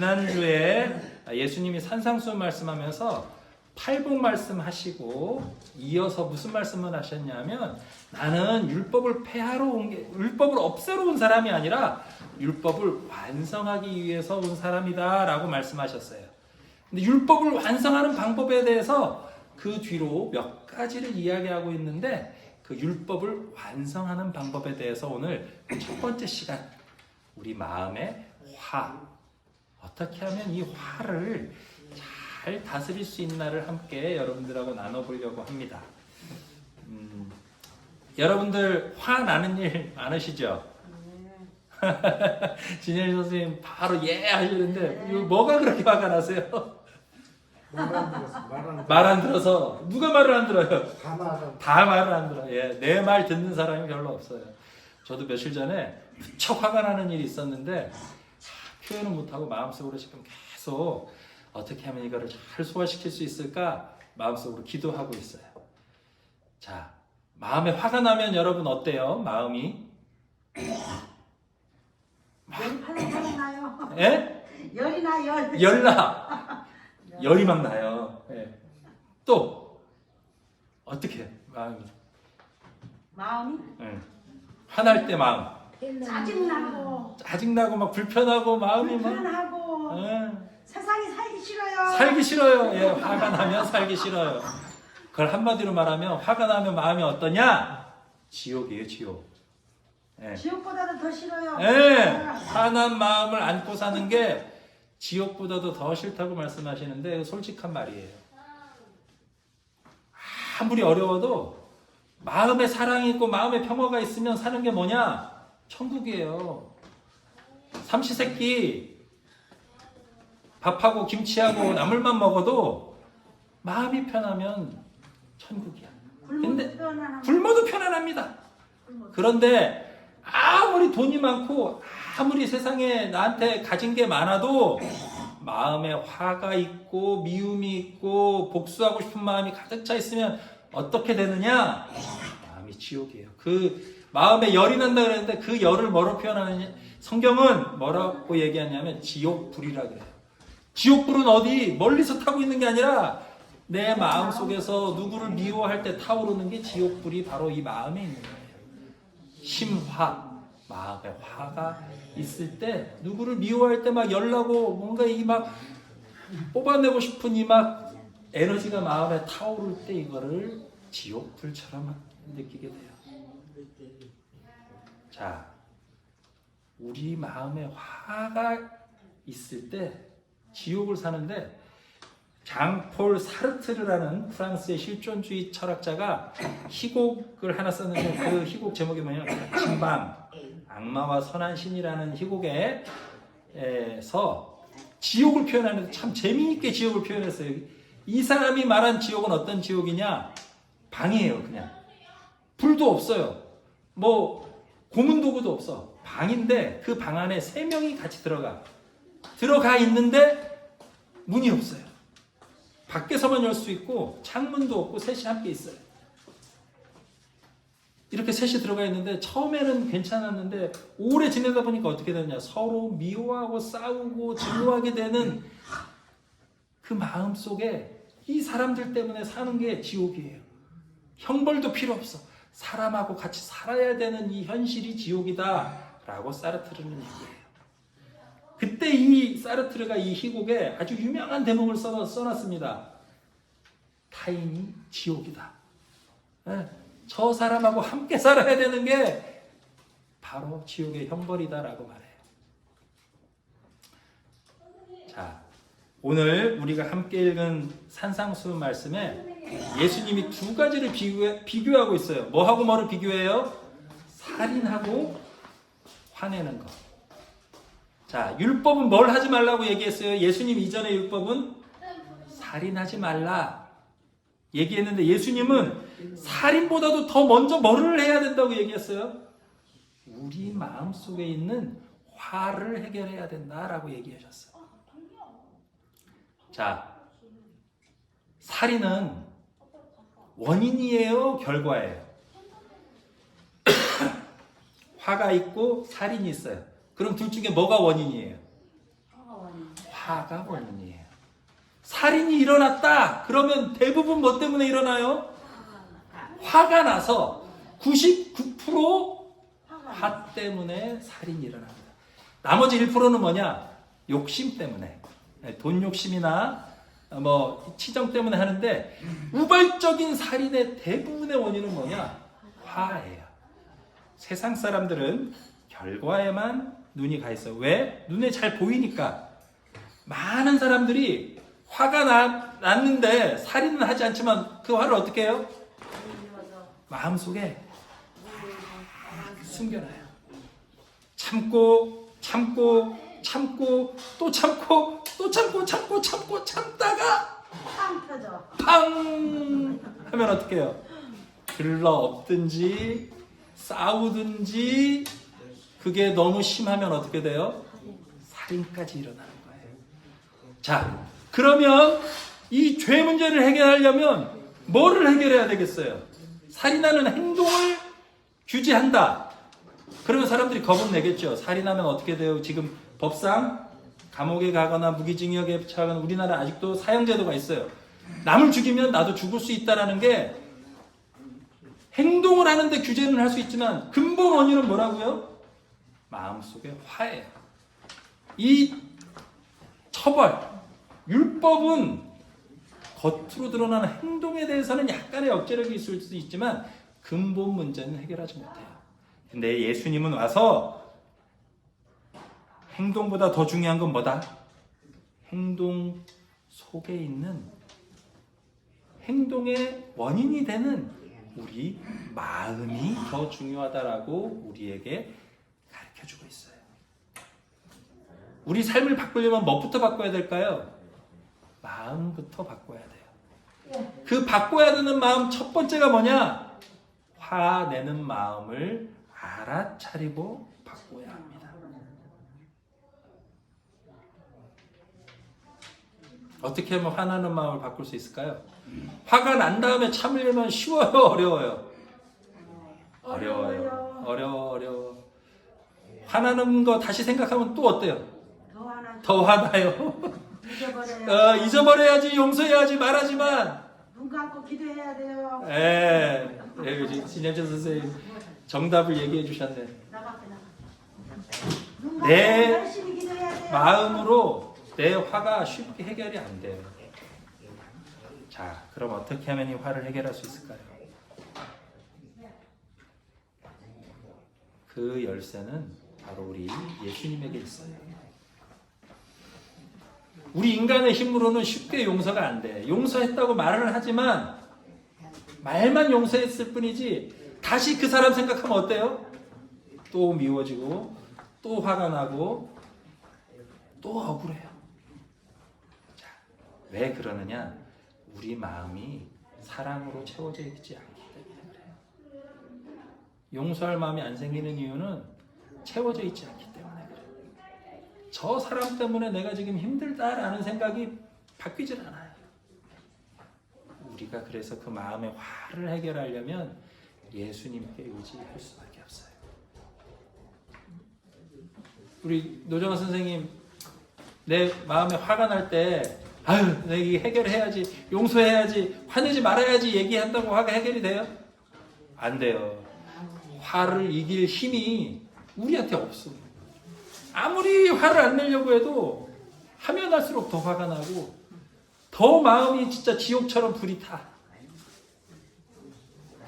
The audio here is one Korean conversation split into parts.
지난주에 예수님이 산상수 말씀하면서 팔복 말씀하시고 이어서 무슨 말씀을 하셨냐면 나는 율법을 폐하러 온 게 율법을 없애러 온 사람이 아니라 율법을 완성하기 위해서 온 사람이다라고 말씀하셨어요. 근데 율법을 완성하는 방법에 대해서 그 뒤로 몇 가지를 이야기하고 있는데 그 율법을 완성하는 방법에 대해서 오늘 첫 번째 시간 우리 마음의 화 어떻게 하면 이 화를 잘 다스릴 수 있나를 함께 여러분들하고 나눠보려고 합니다. 음, 여러분들 화 나는 일 많으시죠? 진현이 선생님 바로 예 하시는데 이거 뭐가 그렇게 화가 나세요? 말안 들었어. 말안 말안 들어서 누가 말을 안 들어요? 다 말안. 다 말을 안 들어. 예, 내 말 듣는 사람이 별로 없어요. 저도 며칠 전에 무척 화가 나는 일이 있었는데 아, 표현을 못하고 마음속으로 지금 계속 어떻게 하면 이거를 잘 소화시킬 수 있을까 마음속으로 기도하고 있어요. 자, 마음에 화가 나면 여러분 어때요? 마음이? 열이 나요. 예? 열이 나 열. 열나 열이 막 나요. 예. 또 어떻게 마음이? 마음이 예. 화날 때 마음. 짜증 나고 짜증나고 막 불편하고 마음이 막 불편하고 예, 세상에 살기 싫어요. 살기 싫어요. 예, 화가 나면 살기 싫어요. 그걸 한마디로 말하면 화가 나면 마음이 어떠냐? 지옥이에요, 지옥. 예. 지옥보다도 더 싫어요. 예, 화난 마음을 안고 사는 게 지옥보다도 더 싫다고 말씀하시는데 솔직한 말이에요. 아무리 어려워도 마음에 사랑이 있고 마음에 평화가 있으면 사는 게 뭐냐? 천국이에요. 삼시세끼 밥하고 김치하고 나물만 먹어도 마음이 편하면 천국이야. 근데 굶어도 편안합니다. 그런데 아무리 돈이 많고 아무리 세상에 나한테 가진 게 많아도 마음에 화가 있고 미움이 있고 복수하고 싶은 마음이 가득 차 있으면 어떻게 되느냐? 마음이 지옥이에요. 그 마음에 열이 난다 그랬는데 그 열을 뭐로 표현하느냐? 성경은 뭐라고 얘기하냐면 지옥불이라 그래요. 지옥불은 어디 멀리서 타고 있는 게 아니라 내 마음 속에서 누구를 미워할 때 타오르는 게 지옥불이 바로 이 마음에 있는 거예요. 심화, 마음에 화가 있을 때 누구를 미워할 때 막 열나고 뭔가 이 막 뽑아내고 싶은 이 막 에너지가 마음에 타오를 때 이거를 지옥불처럼 느끼게 돼요. 자, 우리 마음에 화가 있을 때 지옥을 사는데 장폴 사르트르라는 프랑스의 실존주의 철학자가 희곡을 하나 썼는데 그 희곡 제목이 뭐냐면 신방 악마와 선한 신이라는 희곡에서 지옥을 표현하는데 참 재미있게 지옥을 표현했어요. 이 사람이 말한 지옥은 어떤 지옥이냐? 방이에요, 그냥. 불도 없어요. 뭐 고문 도구도 없어. 방인데 그 방 안에 세 명이 같이 들어가. 들어가 있는데 문이 없어요. 밖에서만 열 수 있고 창문도 없고 셋이 함께 있어요. 이렇게 셋이 들어가 있는데 처음에는 괜찮았는데 오래 지내다 보니까 어떻게 되냐 서로 미워하고 싸우고 증오하게 되는 그 마음 속에 이 사람들 때문에 사는 게 지옥이에요. 형벌도 필요 없어. 사람하고 같이 살아야 되는 이 현실이 지옥이다라고 사르트르는 얘기예요. 그때 이 사르트르가 이 희곡에 아주 유명한 대목을 써, 써놨습니다. 타인이 지옥이다. 예, 저 사람하고 함께 살아야 되는 게 바로 지옥의 형벌이다라고 말해요. 자, 오늘 우리가 함께 읽은 산상수 말씀에 예수님이 두 가지를 비교해, 비교하고 있어요. 뭐하고 뭐를 비교해요? 살인하고 화내는 것. 자, 율법은 뭘 하지 말라고 얘기했어요? 예수님 이전의 율법은 살인하지 말라. 얘기했는데 예수님은 살인보다도 더 먼저 뭐를 해야 된다고 얘기했어요? 우리 마음 속에 있는 화를 해결해야 된다라고 얘기하셨어요. 자, 살인은 원인이에요, 결과예요. 화가 있고 살인이 있어요. 그럼 둘 중에 뭐가 원인이에요? 화가 원인이에요. 살인이 일어났다. 그러면 대부분 뭐 때문에 일어나요? 화가 나서 99%화 때문에 살인이 일어납니다. 나머지 1%는 뭐냐? 욕심 때문에. 네, 돈 욕심이나 뭐 치정 때문에 하는데 우발적인 살인의 대부분의 원인은 뭐냐? 화예요. 세상 사람들은 결과에만 눈이 가 있어요. 왜? 눈에 잘 보이니까. 많은 사람들이 화가 나, 났는데 살인은 하지 않지만 그 화를 어떻게 해요? 마음속에 숨겨놔요. 참고 참고 참고 또 참고 또 참고 참고 참고 참다가 팡 터져. 팡 하면 어떻게 해요? 들러 엎든지 싸우든지 그게 너무 심하면 어떻게 돼요? 살인까지 일어나는 거예요. 자, 그러면 이 죄 문제를 해결하려면 뭐를 해결해야 되겠어요? 살인하는 행동을 규제한다. 그러면 사람들이 겁은 내겠죠. 살인하면 어떻게 돼요? 지금 법상 감옥에 가거나 무기징역에 처하거나 우리나라 아직도 사형제도가 있어요. 남을 죽이면 나도 죽을 수 있다라는 게 행동을 하는데 규제는 할 수 있지만 근본 원인은 뭐라고요? 마음속에 화예요. 이 처벌, 율법은 겉으로 드러나는 행동에 대해서는 약간의 억제력이 있을 수 있지만 근본 문제는 해결하지 못해요. 근데 예수님은 와서 행동보다 더 중요한 건 뭐다? 행동 속에 있는 행동의 원인이 되는 우리 마음이 더 중요하다라고 우리에게 가르쳐 주고 있어요. 우리 삶을 바꾸려면 뭐부터 바꿔야 될까요? 마음부터 바꿔야 돼요. 그 바꿔야 되는 마음 첫 번째가 뭐냐? 화내는 마음을 알아차리고 바꿔야 합니다. 어떻게 하면 화나는 마음을 바꿀 수 있을까요? 화가 난 다음에 참으려면 쉬워요, 어려워요? 어려워요. 어려워, 어려워. 화나는 거 다시 생각하면 또 어때요? 더 하나 더 화나요. 잊어버려요. 어, 잊어버려야지, 용서해야지 말하지만, 눈 감고 기도해야 돼요. 예, 예, 우리 진영철 선생님 정답을 얘기해 주셨네. 나밖에 나가. 눈 감고 내 열심히 기도해야 돼요. 마음으로 내 화가 쉽게 해결이 안 돼요. 자, 그럼 어떻게 하면 이 화를 해결할 수 있을까요? 그 열쇠는 바로 우리 예수님에게 있어요. 우리 인간의 힘으로는 쉽게 용서가 안 돼. 용서했다고 말을 하지만 말만 용서했을 뿐이지 다시 그 사람 생각하면 어때요? 또 미워지고 또 화가 나고 또 억울해요. 자, 왜 그러느냐? 우리 마음이 사랑으로 채워져 있지 않기 때문에 그래요. 용서할 마음이 안 생기는 이유는 채워져 있지 않기 때문에 그래요. 저 사람 때문에 내가 지금 힘들다라는 생각이 바뀌질 않아요. 우리가 그래서 그 마음의 화를 해결하려면 예수님께 의지할 수밖에 없어요. 우리 노정아 선생님 내 마음에 화가 날 때 아유 이게 해결해야지 용서해야지 화내지 말아야지 얘기한다고 화가 해결이 돼요? 안 돼요. 화를 이길 힘이 우리한테 없어. 아무리 화를 안 내려고 해도 하면 할수록 더 화가 나고 더 마음이 진짜 지옥처럼 불이 타.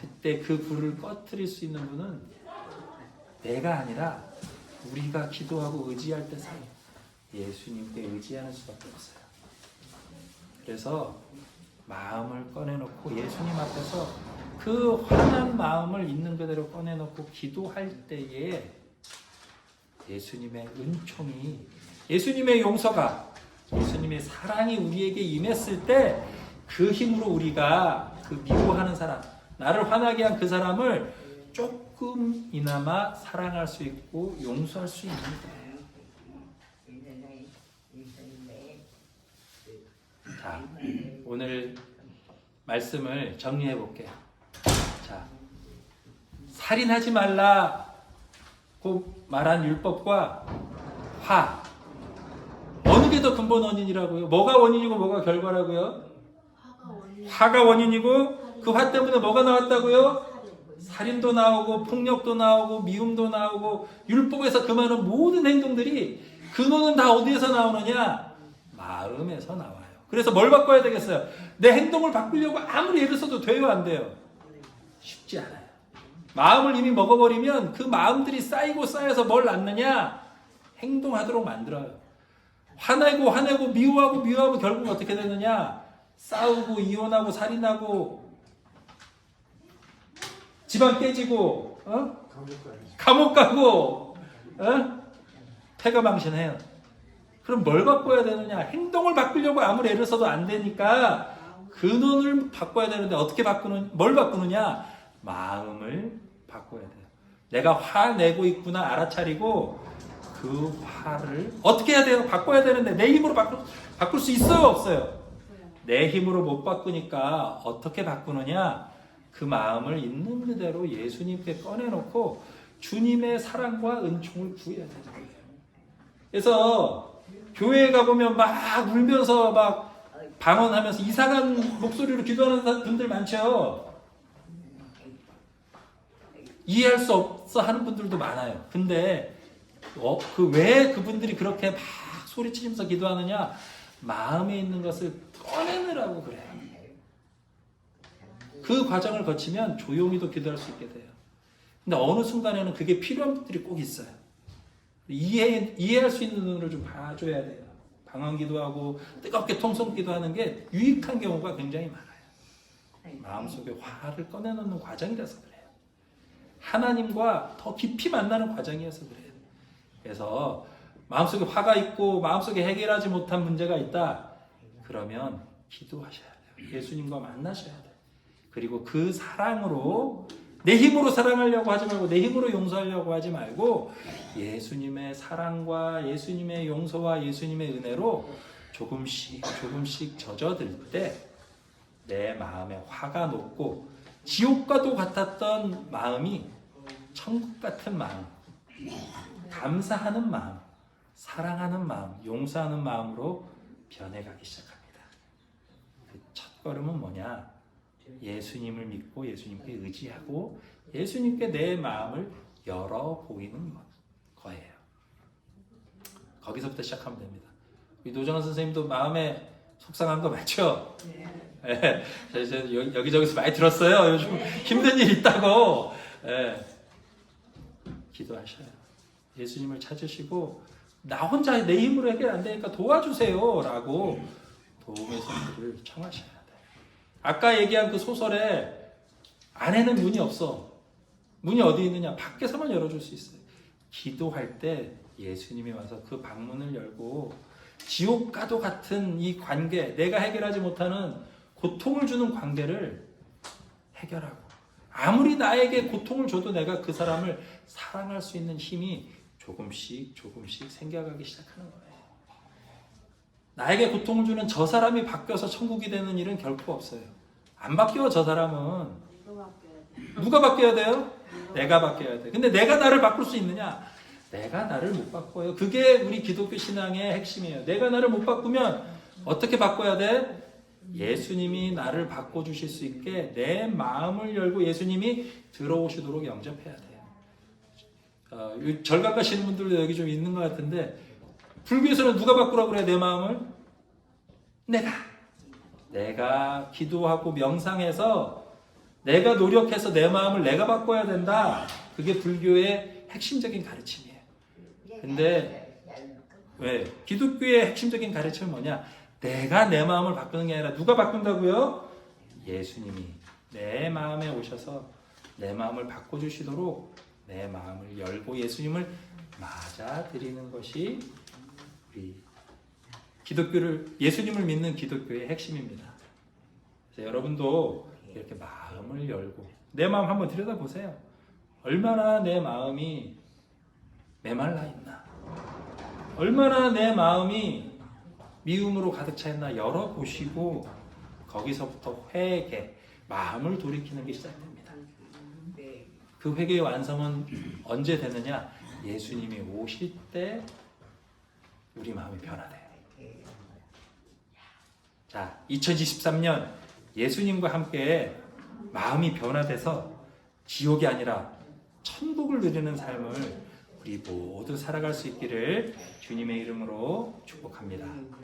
그때 그 불을 꺼뜨릴 수 있는 분은 내가 아니라 우리가 기도하고 의지할 때 사이 예수님께 의지하는 수밖에 없어요. 그래서 마음을 꺼내놓고 예수님 앞에서 그 화난 마음을 있는 그대로 꺼내놓고 기도할 때에 예수님의 은총이 예수님의 용서가 예수님의 사랑이 우리에게 임했을 때 그 힘으로 우리가 그 미워하는 사람 나를 화나게 한 그 사람을 조금이나마 사랑할 수 있고 용서할 수 있는 거예요. 자, 오늘 말씀을 정리해 볼게요. 자, 살인하지 말라고 말한 율법과 화 어느 게 더 근본 원인이라고요? 뭐가 원인이고 뭐가 결과라고요? 화가 원인이고 그 화 때문에 뭐가 나왔다고요? 살인도 나오고 폭력도 나오고 미움도 나오고 율법에서 금하는 모든 행동들이 근원은 다 어디에서 나오느냐? 마음에서 나와요. 그래서 뭘 바꿔야 되겠어요? 내 행동을 바꾸려고 아무리 애를 써도 돼요, 안 돼요? 쉽지 않아요. 마음을 이미 먹어버리면 그 마음들이 쌓이고 쌓여서 뭘 낳느냐? 행동하도록 만들어요. 화내고 화내고 미워하고 미워하고 결국 어떻게 되느냐? 싸우고 이혼하고 살인하고 집안 깨지고 어? 감옥 가고 어? 패가망신해요. 그럼 뭘 바꿔야 되느냐? 행동을 바꾸려고 아무리 애를 써도 안 되니까 근원을 바꿔야 되는데 어떻게 바꾸는 뭘 바꾸느냐? 마음을 바꿔야 돼요. 내가 화내고 있구나 알아차리고 그 화를 어떻게 해야 돼요? 바꿔야 되는데 내 힘으로 바꿀, 바꿀 수 있어요 없어요? 내 힘으로 못 바꾸니까 어떻게 바꾸느냐? 그 마음을 있는 그대로 예수님께 꺼내놓고 주님의 사랑과 은총을 구해야 되는 거예요. 그래서 교회에 가보면 막 울면서 막 방언하면서 이상한 목소리로 기도하는 분들 많죠. 이해할 수 없어 하는 분들도 많아요. 근데 어, 그 왜 그분들이 그렇게 막 소리치면서 기도하느냐? 마음에 있는 것을 꺼내느라고 그래요. 그 과정을 거치면 조용히도 기도할 수 있게 돼요. 근데 어느 순간에는 그게 필요한 분들이 꼭 있어요. 이해, 이해할 수 있는 눈으로 좀 봐줘야 돼요. 방언 기도 하고 뜨겁게 통성 기도 하는 게 유익한 경우가 굉장히 많아요. 마음속에 화를 꺼내놓는 과정이라서 그래요. 하나님과 더 깊이 만나는 과정이어서 그래요. 그래서 마음속에 화가 있고 마음속에 해결하지 못한 문제가 있다. 그러면 기도하셔야 돼요. 예수님과 만나셔야 돼요. 그리고 그 사랑으로 내 힘으로 사랑하려고 하지 말고 내 힘으로 용서하려고 하지 말고 예수님의 사랑과 예수님의 용서와 예수님의 은혜로 조금씩 조금씩 젖어들 때 내 마음에 화가 녹고 지옥과도 같았던 마음이 천국 같은 마음, 감사하는 마음, 사랑하는 마음, 용서하는 마음으로 변해가기 시작합니다. 그 첫 걸음은 뭐냐? 예수님을 믿고 예수님께 의지하고 예수님께 내 마음을 열어 보이는 것, 거예요. 거기서부터 시작하면 됩니다. 우리 노정환 선생님도 마음에 속상한 거 많죠? 예, 저, 저, 여- 여기저기서 많이 들었어요. 요즘 힘든 일 있다고. 예. 기도하셔요. 예수님을 찾으시고 나 혼자 내 힘으로 해결 안 되니까 도와주세요 라고 도움의 손길을 청하셔야 돼요. 아까 얘기한 그 소설에 안에는 문이 없어. 문이 어디 있느냐? 밖에서만 열어줄 수 있어요. 기도할 때 예수님이 와서 그 방문을 열고 지옥과도 같은 이 관계, 내가 해결하지 못하는 고통을 주는 관계를 해결하고 아무리 나에게 고통을 줘도 내가 그 사람을 사랑할 수 있는 힘이 조금씩 조금씩 생겨가기 시작하는 거예요. 나에게 고통을 주는 저 사람이 바뀌어서 천국이 되는 일은 결코 없어요. 안 바뀌어 저 사람은 누가 바뀌어야 돼요? 내가 바뀌어야 돼. 근데 내가 나를 바꿀 수 있느냐? 내가 나를 못 바꿔요. 그게 우리 기독교 신앙의 핵심이에요. 내가 나를 못 바꾸면 어떻게 바꿔야 돼? 예수님이 나를 바꿔주실 수 있게 내 마음을 열고 예수님이 들어오시도록 영접해야 돼요. 어, 이 절각 가시는 분들도 여기 좀 있는 것 같은데 불교에서는 누가 바꾸라고 그래 내 마음을? 내가 내가 기도하고 명상해서 내가 노력해서 내 마음을 내가 바꿔야 된다. 그게 불교의 핵심적인 가르침이에요. 근데 왜? 기독교의 핵심적인 가르침은 뭐냐? 내가 내 마음을 바꾸는 게 아니라 누가 바꾼다고요? 예수님이 내 마음에 오셔서 내 마음을 바꿔 주시도록 내 마음을 열고 예수님을 맞아들이는 것이 우리 기독교를 예수님을 믿는 기독교의 핵심입니다. 여러분도 이렇게 마음을 열고 내 마음 한번 들여다 보세요. 얼마나 내 마음이 메말라 있나? 얼마나 내 마음이 미움으로 가득 차 있나 열어보시고 거기서부터 회개, 마음을 돌이키는 게 시작됩니다. 그 회개의 완성은 언제 되느냐? 예수님이 오실 때 우리 마음이 변화돼요. 자, 2023년 예수님과 함께 마음이 변화돼서 지옥이 아니라 천국을 누리는 삶을 우리 모두 살아갈 수 있기를 주님의 이름으로 축복합니다.